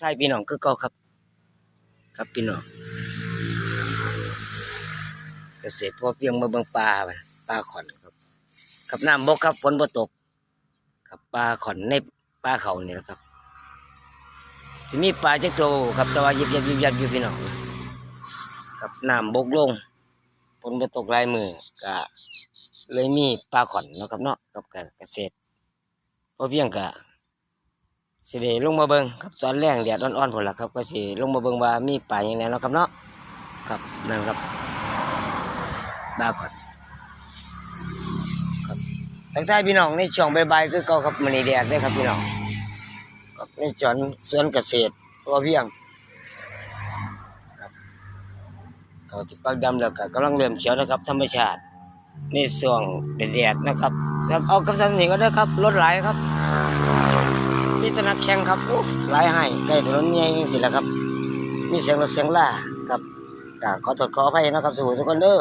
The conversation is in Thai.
ทายพี่น้องคือเก่าครับ ครับพี่น้องเกษตรพอเพียงมาเบิ่งปลาปลาขอนครับครับน้ำบกครับฝนบ่ตกครับปลาขอนในปลาเขานี่แหละครับที่มีปลาจักโตครับแต่ว่ายิบยับยิบยับอยู่พี่น้องครับน้ำบกลงฝนบ่ตกลายมือก็เลยมีปลาขอนนะครับเนาะกับเกษตรพอเพียงก็ สิได้ลงมาเบิงครับตอนแรกแดดอ่อนๆพุ่นล่ะครับ ก็สิลงมาเบิงว่ามีปลาอย่างไรเนาะครับเนาะครับนั่นครับปลาขอนครับทักทายพี่น้องในช่วงใบ่ายๆคือเก่าครับมื้อนี้แดดเด้ครับพี่น้องครับในสวนสวนเกษตรตัวเพียงครับเขาที่ปักดำแล้วก็กำลังเริ่มเขียวนะครับ ธรรมชาติในช่วงแดดนะครับครับเอากับสันนี่ก็ได้ครับรถหลายครับ มีแตนักแข่งครับโอ้หลายให้ใกล้ถนนใหญ่จังสิแหละครับ มีเสียงรถเสียงล่าครับก็ขอโทษขออภัยนะครับสู่ทุกคนเด้อ